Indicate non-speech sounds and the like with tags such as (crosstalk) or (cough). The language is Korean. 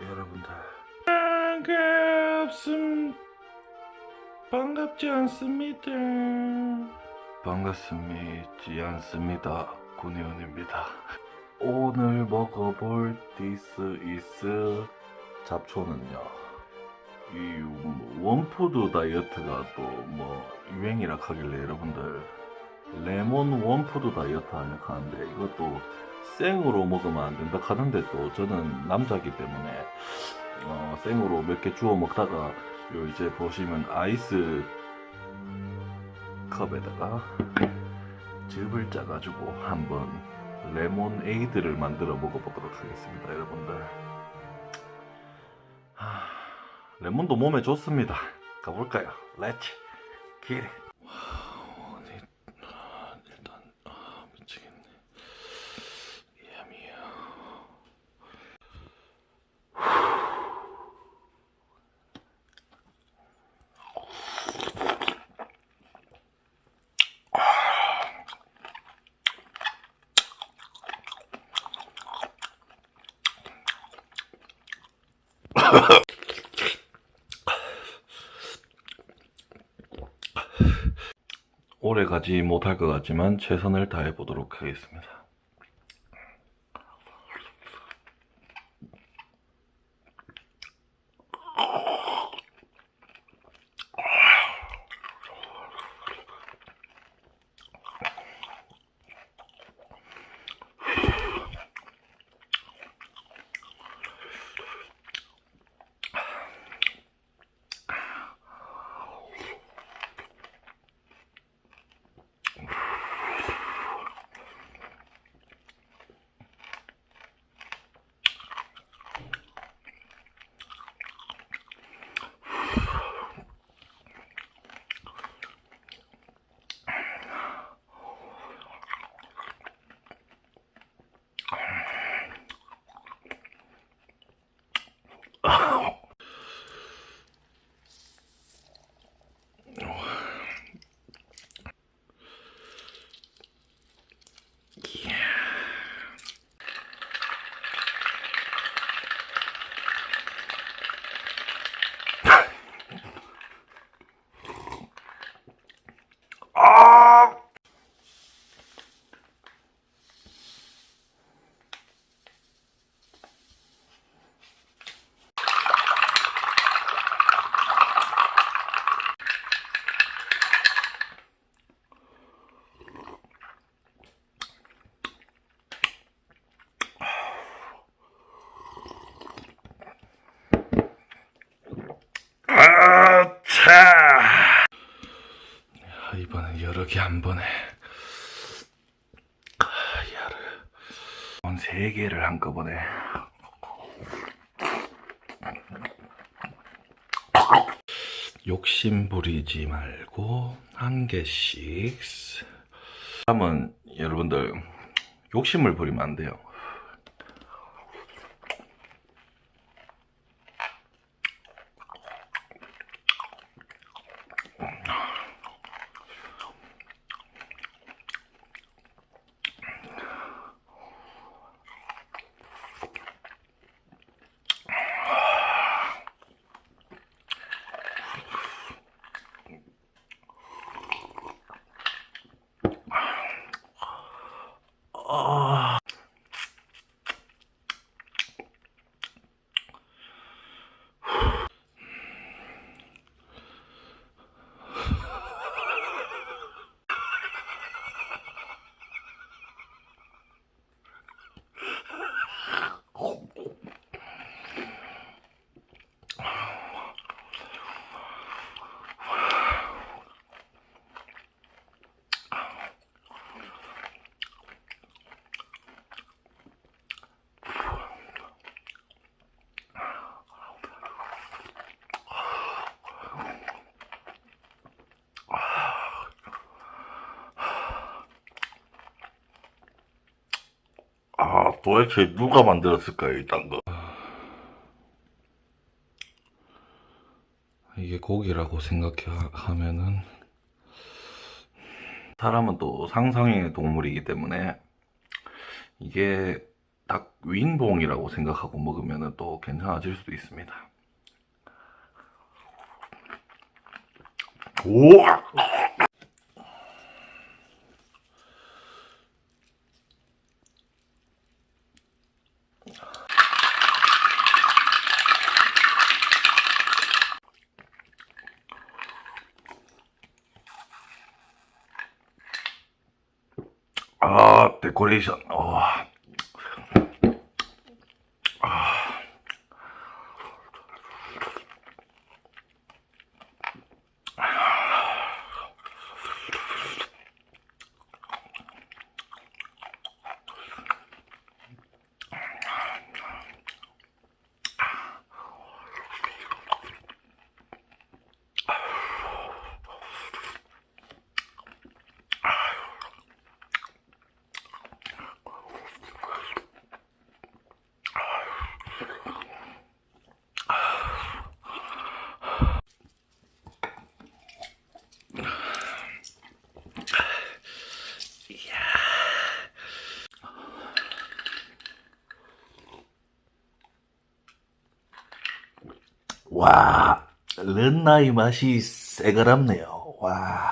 여러분들. 반갑습 반갑지 않습니다. 반갑습니지 않습니다 군의원입니다. 오늘 먹어볼 디스 이스 잡초는요 이 뭐, 원푸드 다이어트가 또 뭐 유행이라 하길래 여러분들 레몬 원푸드 다이어트 하는데 이것도 생으로 먹으면 안 된다 하는데 또 저는 남자기 때문에 어, 생으로 몇 개 주워 먹다가 요 이제 보시면 아이스 컵에다가 즙을 짜가지고 한번 레몬 에이드를 만들어 먹어보도록 하겠습니다 여러분들. 하, 레몬도 몸에 좋습니다. 가볼까요? 렛츠 기릿 일단 아, 미치겠네 야미야 (laughs) 오래 가지 못할 것 같지만 최선을 다해 보도록 하겠습니다. 아! 아차! 여러 개 한 번에. 아, 한세 개를 한꺼번에. 욕심 부리지 말고 한 개씩. 다음은 여러분들 욕심을 부리면 안 돼요 아, 도대체 누가 만들었을까요, 이딴 거? 이게 고기라고 생각하면은 사람은 또 상상의 동물이기 때문에 이게 닭 윙봉이라고 생각하고 먹으면은 또 괜찮아질 수도 있습니다. 우와! 아, 데코레이션. 와. 와, 른나이 맛이 새가랍네요. 와.